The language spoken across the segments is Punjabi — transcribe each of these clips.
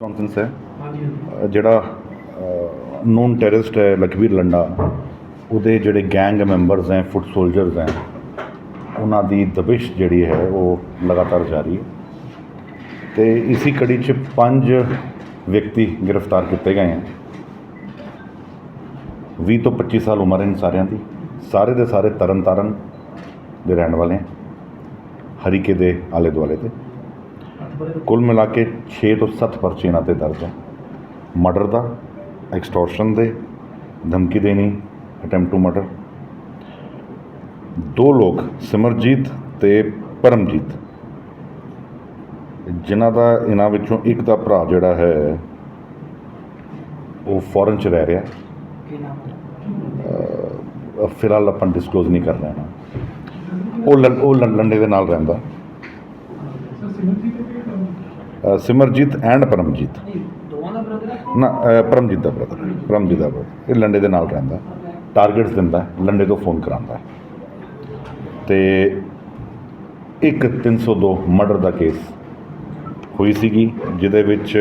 ਕੌਨਫਰੰਸ ਹੈ। ਜਿਹੜਾ ਨੋਨ ਟੈਰਰਿਸਟ ਹੈ ਲਖਵੀਰ ਲੰਡਾ। ਉਹਦੇ ਜਿਹੜੇ ਗੈਂਗ ਮੈਂਬਰਸ ਹੈ ਫੁੱਟ ਸੋਲਜਰਸ ਹੈ ਉਹਨਾਂ ਦੀ ਦਬਿਸ਼ ਜਿਹੜੀ ਹੈ ਉਹ ਲਗਾਤਾਰ ਜਾਰੀ ਹੈ। ਤੇ ਇਸੀ ਕੜੀ 'ਚ ਪੰਜ ਵਿਅਕਤੀ ਗ੍ਰਿਫਤਾਰ ਕੀਤੇ ਗਏ ਹਨ। 20 ਤੋਂ 25 ਸਾਲ ਉਮਰ ਹੈ ਸਾਰਿਆਂ ਦੀ। ਸਾਰੇ ਦੇ ਸਾਰੇ ਤਰਨ ਤਾਰਨ ਦੇ ਰਹਿਣ ਵਾਲੇ ਹੈ ਹਰੀਕੇ ਦੇ ਆਲੇ ਦੁਆਲੇ ਤੇ। ਕੁੱਲ ਮਿਲਾ ਕੇ 6 ਤੋਂ 7 ਪਰਚੇ ਇਹਨਾਂ ਤੇ ਦਰਜ ਹੈ ਮਰਡਰ ਦਾ ਐਕਸਟੋਰਸ਼ਨ ਦੇ, ਧਮਕੀ ਦੇਣੀ ਅਟੈਂਪਟ ਟੂ ਮਰਡਰ ਦੋ ਲੋਕ, ਸਿਮਰਜੀਤ ਤੇ ਪਰਮਜੀਤ। ਜਿਨ੍ਹਾਂ ਦਾ, ਇਹਨਾਂ ਵਿੱਚੋਂ ਇੱਕ ਦਾ ਭਰਾ ਜਿਹੜਾ ਹੈ, ਉਹ ਫੋਰਨ ਚ ਰਹਿ ਰਿਹਾ। ਫਿਲਹਾਲ ਆਪਾਂ ਡਿਸਕਲੋਜ਼ ਨਹੀਂ ਕਰ ਰਹੇ ਉਹ ਲੰ- ਉਹ ਲੰਡੇ ਦੇ ਨਾਲ ਰਹਿੰਦਾ। ਸਿਮਰਜੀਤ ਐਂਡ ਪਰਮਜੀਤ। ਨਾ ਅਹ ਪਰਮਜੀਤ ਦਾ ਬ੍ਰਦਰ ਪਰਮਜੀਤ ਦਾ ਬ੍ਰਦਰ ਇਹ ਲੰਡੇ ਦੇ ਨਾਲ ਰਹਿੰਦਾ ਟਾਰਗੇਟਸ ਦਿੰਦਾ, ਲੰਡੇ ਤੋਂ ਫੋਨ ਕਰਾਉਂਦਾ। ਤੇ ਇੱਕ 302 ਮਰਡਰ ਦਾ ਕੇਸ ਹੋਈ ਸੀਗੀ, ਜਿਹਦੇ ਵਿੱਚ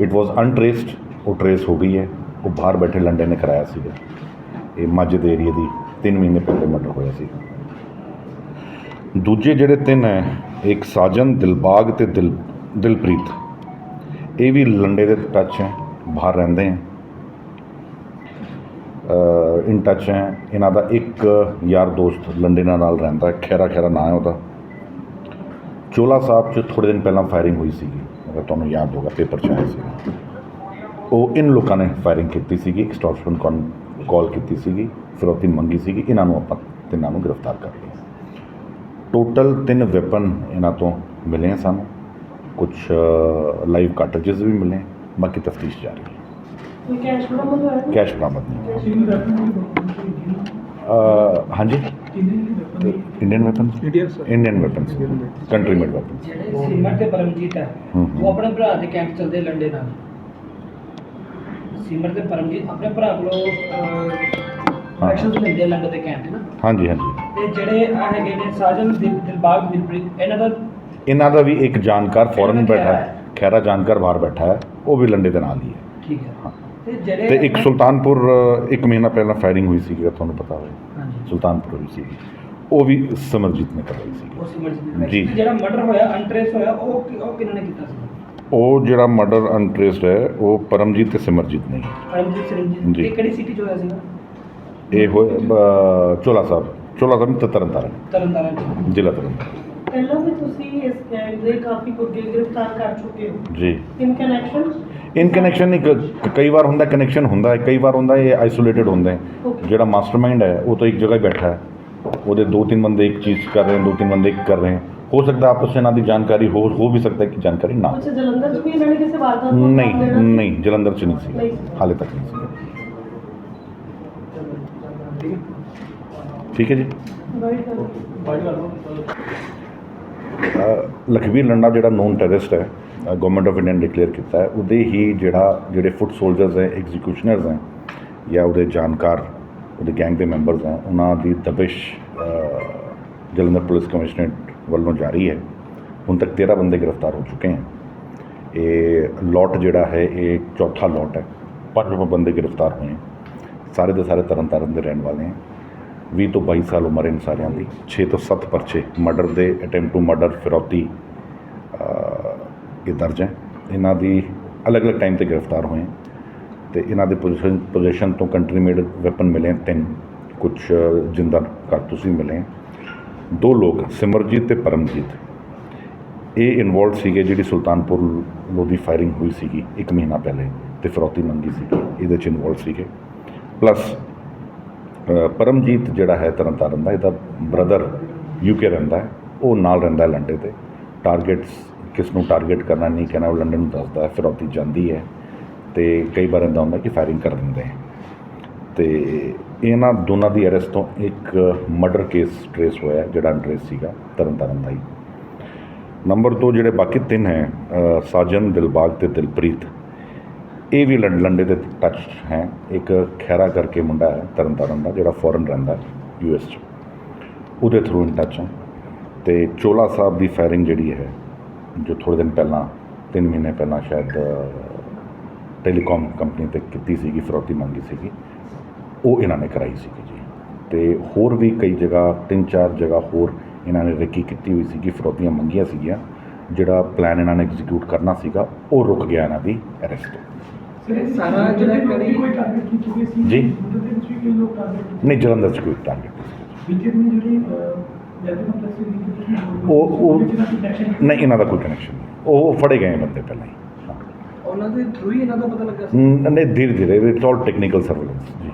ਇਟ ਵਾਸ ਅਨਟ੍ਰੇਸਡ ਉਹ ਟ੍ਰੇਸ ਹੋ ਗਈ ਹੈ, ਉਹ ਬਾਹਰ ਬੈਠੇ ਲੰਡੇ ਨੇ ਕਰਾਇਆ ਸੀਗਾ। ਇਹ ਮੱਝ ਦੇ ਏਰੀਏ ਦੀ 3 ਮਹੀਨੇ ਪਹਿਲੇ ਮਰਡਰ ਹੋਇਆ ਸੀ। ਦੂਜੇ ਜਿਹੜੇ ਤਿੰਨ ਹੈ ਇੱਕ ਸਾਜਨ ਦਿਲਬਾਗ ਤੇ ਦਿਲ ਦਿਲਪ੍ਰੀਤ। ਇਹ ਵੀ ਲੰਡੇ ਦੇ ਟੱਚ ਹੈ ਬਾਹਰ ਰਹਿੰਦੇ ਹੈ। ਇਨ ਟੱਚ ਹੈ ਇਹਨਾਂ ਦਾ ਇੱਕ ਯਾਰ ਦੋਸਤ ਲੰਡੇ ਨਾਲ ਰਹਿੰਦਾ ਹੈ, ਖੈਰਾ ਖੈਰਾ ਨਾਂ ਹੈ ਉਹਦਾ। ਚੋਲਾ ਸਾਹਿਬ 'ਚ ਥੋੜੇ ਦਿਨ ਪਹਿਲਾਂ ਫਾਇਰਿੰਗ ਹੋਈ ਸੀਗੀ ਅਗਰ ਤੁਹਾਨੂੰ ਯਾਦ ਹੋਗਾ ਪੇਪਰ 'ਚ ਆਇਆ ਸੀ। ਉਹ ਇਨ ਲੋਕਾਂ ਨੇ ਫਾਇਰਿੰਗ ਕੀਤੀ ਸੀਗੀ ਐਕਸਟੋਰਸ਼ਨ ਕਾਲ ਕਾਲ ਕੀਤੀ ਸੀਗੀ ਫਿਰੌਤੀ ਮੰਗੀ ਸੀਗੀ ਇਹਨਾਂ ਨੂੰ ਆਪਾਂ ਤਿੰਨਾਂ ਨੂੰ ਗ੍ਰਿਫਤਾਰ ਕਰ ਲਿਆ। ਟੋਟਲ ਤਿੰਨ ਵੈਪਨ ਇਹਨਾਂ ਤੋਂ ਮਿਲੇ ਆ ਸਾਨੂੰ। ਕੁਝ ਲਾਈਵ ਕਾਰਟ੍ਰਿਜਸ ਵੀ ਮਿਲੇ ਬਾਕੀ ਤਫਤੀਸ਼ ਜਾਰੀ ਹੈ। ਕੈਸ਼ ਬਰਾਮਦ ਹੋਇਆ? ਕੈਸ਼ ਬਰਾਮਦ ਨਹੀਂ ਹਾਂਜੀ? Indian weapon Indian sir Indian weapons country made weapon ਜਿਹੜੇ ਸਿਮਰ ਤੇ ਪਰਮਜੀਤ ਹੈ ਹੂੰ, ਹੂੰ। ਉਹ ਆਪਣੇ ਭਰਾ ਦੇ ਕੈਂਪ ਚਲਦੇ ਲੰਡੇ ਨਾਲ। ਸਿਮਰ ਤੇ ਪਰਮਜੀਤ ਆਪਣੇ ਭਰਾ ਕੋਲੋਂ ਦੇ ਕੈਂਪ ਨਾ। ਹਾਂਜੀ ਹਾਂਜੀ। ਤੇ ਜਿਹੜੇ ਆ ਹੈਗੇ ਨੇ ਸਾਜਨ ਦਿਲ ਦਿਲਬਾਗ ਦਿਲਪ੍ਰੀਤ ਇਹਨਾਂ ਦਾ ਇਹਨਾਂ ਦਾ ਵੀ ਇੱਕ ਜਾਣਕਾਰ ਫੋਰਨ ਬੈਠਾ ਹੈ ਖੈਰਾ ਜਾਣਕਾਰ ਬਾਹਰ ਬੈਠਾ ਹੈ ਉਹ ਵੀ ਲੰਡੇ ਦੇ ਨਾਲ ਹੀ ਹੈ। ਠੀਕ ਹੈ। ਹਾਂ। ਤੇ ਜਿਹੜੇ ਤੇ ਇੱਕ ਸੁਲਤਾਨਪੁਰ ਅ, ਇੱਕ ਮਹੀਨਾ ਪਹਿਲਾਂ ਫਾਇਰਿੰਗ ਹੋਈ ਸੀ ਤੁਹਾਨੂੰ ਪਤਾ ਹੋਵੇ। ਹਾਂਜੀ। ਸੁਲਤਾਨਪੁਰ ਹੋਈ ਸੀ ਉਹ ਵੀ ਸਿਮਰਜੀਤ ਨੇ ਕਰਵਾਈ ਸੀ ਜੀ। ਜਿਹੜਾ ਮਰਡਰ ਹੋਇਆ ਅਨਟ੍ਰੇਸ ਹੋਇਆ ਉਹ ਕਿ- ਉਹ ਕਿਹਨਾਂ ਨੇ ਕੀਤਾ ਸੀ? ਉਹ ਜਿਹੜਾ ਮਰਡਰ ਅਨਟ੍ਰੇਸਡ ਹੈ ਉਹ ਪਰਮਜੀਤ ਤੇ ਸਿਮਰਜੀਤ ਨੇ। ਪਰਮਜੀਤ ਜੀ। ਸਿੰਘ ਇਹ ਕਿਹੜੀ ਸਿਟੀ 'ਚ ਹੋਇਆ ਸੀਗਾ? ਇਹ ਹੋਏ ਅ, ਚੋਲਾ ਸਾਹਿਬ ਚੋਲਾ ਸਾਹਿਬ ਤੇ ਤਰਨ ਤਾਰਨ ਤਰਨਤਾਰਨ 'ਚ। ਜ਼ਿਲ੍ਹਾ ਤਰਨ ਤਾਰਨ। ਪਹਿਲਾਂ ਵੀ ਤੁਸੀਂ ਇਸ ਗੈਂਗ ਦੇ ਕਾਫੀ ਗੁੱਗੇ ਗ੍ਰਿਫਤਾਰ ਕਰ ਚੁੱਕੇ ਹੋ। ਜੀ। ਇਨ ਕਨੈਕਸ਼ਨ ਇਨ ਕਨੈਕਸ਼ਨ ਇੱਕ ਕਈ ਵਾਰ ਹੁੰਦਾ ਕਨੈਕਸ਼ਨ ਹੁੰਦਾ ਹੈ ਕਈ ਵਾਰ ਹੁੰਦਾ ਇਹ ਆਈਸੋਲੇਟਡ ਹੁੰਦੇ ਹੈ। Okay. ਜਿਹੜਾ ਮਾਸਟਰਮਾਈਂਡ ਹੈ ਉਹ ਤਾਂ ਇੱਕ ਜਗ੍ਹਾ ਹੀ ਬੈਠਾ ਹੈ। ਉਹਦੇ ਦੋ ਤਿੰਨ ਬੰਦੇ ਇੱਕ ਚੀਜ਼ ਕਰ ਰਹੇ ਹਨ ਦੋ ਤਿੰਨ ਬੰਦੇ ਇੱਕ ਕਰ ਰਹੇ ਹਨ। ਹੋ ਸਕਦਾ ਆਪਸ ਵਿੱਚ ਇਹਨਾਂ ਦੀ ਜਾਣਕਾਰੀ ਹੋ ਹੋ ਵੀ ਸਕਦਾ ਹੈ ਕਿ ਜਾਣਕਾਰੀ ਨਾ ਅੱਛਾ ਜਲੰਧਰ ਚ ਵੀ ਇਹਨਾਂ ਨੇ ਕਿਸੇ ਵਾਰਦਾਤ ਨੂੰ ਨਹੀਂ ਦੇਣਾ ਸੀ? ਨਹੀਂ ਜਲੰਧਰ ਚ ਨਹੀਂ ਨਹੀਂ ਸੀ। ਸੀ। ਹਾਲੇ ਤੱਕ ਨਹੀਂ ਸੀ। ਠੀਕ ਹੈ ਠੀਕ ਹੈ ਜੀ। ਅ, ਲਖਵੀਰ ਲੰਡਾ ਜਿਹੜਾ ਨੋਨ ਟੈਰਰਿਸਟ ਹੈ ਗਵਰਨਮੈਂਟ ਆਫ ਇੰਡੀਆ ਨੇ ਡਿਕਲੇਅਰ ਕੀਤਾ ਹੈ ਉਹਦੇ ਹੀ ਜਿਹੜਾ ਜਿਹੜੇ ਫੁੱਟ ਸੋਲਜਰਸ ਹੈ ਐਗਜ਼ੀਕਿਊਸ਼ਨਰਸ ਹੈ ਜਾਂ ਉਹਦੇ ਜਾਣਕਾਰ ਉਹਦੇ ਗੈਂਗ ਦੇ ਮੈਂਬਰਸ ਹੈ ਉਹਨਾਂ ਦੀ ਦਬਿਸ਼ ਅ, ਜਲੰਧਰ ਪੁਲਿਸ ਕਮਿਸ਼ਨਰੇਟ ਵੱਲੋਂ ਜਾਰੀ ਹੈ। ਹੁਣ ਤੱਕ 13 ਬੰਦੇ ਗ੍ਰਿਫਤਾਰ ਹੋ ਚੁੱਕੇ ਹਨ ਇਹ ਲੋਟ ਜਿਹੜਾ ਹੈ ਇਹ ਚੌਥਾ ਲੋਟ ਹੈ। ਪੰਜ ਬੰਦੇ ਗ੍ਰਿਫਤਾਰ ਹੋਏ ਹੈ। ਸਾਰੇ ਦੇ ਸਾਰੇ ਤਰਨ ਤਾਰਨ ਦੇ ਰਹਿਣ ਵਾਲੇ ਹੈ। 20 ਤੋਂ 22 ਸਾਲ ਉਮਰ ਹੈ ਸਾਰਿਆਂ ਦੀ। 6 ਤੋਂ 7 ਪਰਚੇ, ਮਰਡਰ ਦੇ ਅਟੈਂਪਟ ਟੂ ਮਰਡਰ ਫਿਰੌਤੀ ਇਹ ਦਰਜ ਹੈ। ਇਹਨਾਂ ਦੀ ਅਲੱਗ-ਅਲੱਗ ਟਾਈਮ ਤੇ ਗ੍ਰਿਫਤਾਰ ਹੋਏ ਹੈ। ਤੇ ਇਹਨਾਂ ਦੇ ਪੋਜੀਸ਼ਨ ਪੋਜੀਸ਼ਨ ਤੋਂ ਕੰਟਰੀ ਮੇਡ ਵੈਪਨ ਮਿਲੇ ਤਿੰਨ। ਕੁਝ ਜਿੰਦਾ ਕਾਰਤੂਸ ਵੀ ਮਿਲੇ ਦੋ ਲੋਕ, ਸਿਮਰਜੀਤ ਤੇ ਪਰਮਜੀਤ। ਇਹ ਇਨਵੋਲਡ ਸੀਗੇ ਜਿਹੜੀ ਸੁਲਤਾਨਪੁਰ ਲੋਧੀ ਫਾਇਰਿੰਗ ਹੋਈ ਸੀਗੀ ਇੱਕ ਮਹੀਨਾ ਪਹਿਲੇ ਤੇ ਫਿਰੌਤੀ ਮੰਗੀ ਸੀਗੀ। ਇਹਦੇ ਚ ਇਨਵੋਲਡ ਸੀਗੇ। ਪਲੱਸ ਪਰਮਜੀਤ ਜਿਹੜਾ ਹੈ ਤਰਨਤਾਰਨ ਦਾ, ਇਹਦਾ ਬ੍ਰਦਰ ਯੂਕੇ ਰਹਿੰਦਾ ਹੈ, ਉਹ ਨਾਲ ਰਹਿੰਦਾ ਹੈ ਲੰਡੇ ਤੇ। ਟਾਰਗੇਟਸ ਕਿਸ ਨੂੰ ਟਾਰਗੇਟ ਕਰਨਾ ਨਹੀਂ ਕਹਿਣਾ, ਉਹ ਲੰਡਨ ਨੂੰ ਦੱਸਦਾ ਹੈ ਫਿਰੌਤੀ ਜਾਂਦੀ ਹੈ ਤੇ ਕਈ ਵਾਰ ਇੱਦਾਂ ਹੁੰਦਾ ਕਿ ਫਾਇਰਿੰਗ ਕਰ ਦਿੰਦੇ ਹੈ। ਤੇ ਇਹਨਾਂ ਦੋਨਾਂ ਦੀ ਅਰੈਸਟ ਤੋਂ ਇੱਕ ਮਰਡਰ ਕੇਸ ਟ੍ਰੇਸ ਹੋਇਆ, ਜਿਹੜਾ ਅਨਟ੍ਰੇਸ ਸੀਗਾ, ਤਰਨਤਾਰਨ ਦਾ ਹੀ। ਨੰਬਰ 2 ਜਿਹੜੇ ਬਾਕੀ ਤਿੰਨ ਹੈ ਸਾਜਨ, ਦਿਲਬਾਗ ਤੇ ਦਿਲਪ੍ਰੀਤ। ਇਹ ਵੀ ਲੰ- ਲੰਡੇ ਦੇ ਟੱਚ ਹੈ। ਇੱਕ ਖੈਰਾ ਕਰਕੇ ਮੁੰਡਾ ਹੈ, ਤਰਨਤਾਰਨ ਦਾ, ਜਿਹੜਾ ਫੋਰਨ ਰਹਿੰਦਾ ਯੂ ਐਸ 'ਚ। ਉਹਦੇ ਥਰੂ ਇਨ ਟੱਚ ਹੈ। ਤੇ ਚੋਲਾ ਸਾਹਿਬ ਦੀ ਫਾਇਰਿੰਗ ਜਿਹੜੀ ਹੈ, ਜੋ ਥੋੜ੍ਹੇ ਦਿਨ ਪਹਿਲਾਂ, ਤਿੰਨ ਮਹੀਨੇ ਪਹਿਲਾਂ ਸ਼ਾਇਦ ਟੈਲੀਕਾਮ ਕੰਪਨੀ ਤੇ ਕੀਤੀ ਸੀਗੀ, ਫਰੋਤੀ ਮੰਗੀ ਸੀਗੀ, ਉਹ ਇਹਨਾਂ ਨੇ ਕਰਾਈ ਸੀਗੀ ਜੀ। ਤੇ ਹੋਰ ਵੀ ਕਈ ਜਗ੍ਹਾ, ਤਿੰਨ ਚਾਰ ਜਗ੍ਹਾ ਹੋਰ ਇਹਨਾਂ ਨੇ ਰੇਕੀ ਕੀਤੀ ਹੋਈ ਸੀਗੀ, ਫਰੋਤੀਆਂ ਮੰਗੀਆਂ ਸੀਗੀਆਂ, ਜਿਹੜਾ ਪਲਾਨ ਇਹਨਾਂ ਨੇ ਐਗਜ਼ੀਕਿਊਟ ਕਰਨਾ ਸੀਗਾ, ਉਹ ਰੁਕ ਗਿਆ ਇਹਨਾਂ ਦੀ ਅਰੈਸਟ ਸਾਰਾ ਜਿਹੜਾ ਕਰੀ ਕੋਈ ਟਾਰਗੇਟ ਕੀਤੀ ਗਈ ਸੀ। ਜੀ। ਉਹਦੇ ਵਿੱਚ ਵੀ ਕਈ ਲੋਕ ਟਾਰਗੇਟ ਨਹੀਂ ਜਲੰਧਰ 'ਚ ਕੋਈ ਟਾਰਗੇਟ ਨਹੀਂ ਵਿੱਚ ਦੀ ਜਿਹੜੀ ਜੈਲਰੀ ਕੰਪਲੈਕਸ ਦੀ ਉਹ- ਉਹ- connection ਨਹੀਂ। ਇਹਨਾਂ ਦਾ ਕੋਈ ਕਨੈਕਸ਼ਨ ਨਹੀਂ। ਉਹ ਫੜੇ ਗਏ ਬੰਦੇ ਪਹਿਲਾਂ ਹੀ। ਹਾਂ। ਉਹਨਾਂ ਦੇ ਥਰੂ ਹੀ ਇਹਨਾਂ ਦਾ ਪਤਾ ਲੱਗਾ ਸੀ। ਨ- ਨਹੀਂ ਧੀਰੇ ਧੀਰੇ ਇਟਸ ਆਲ ਟੈਕਨੀਕਲ ਸਰਵੇਲੈਂਸ ਜੀ।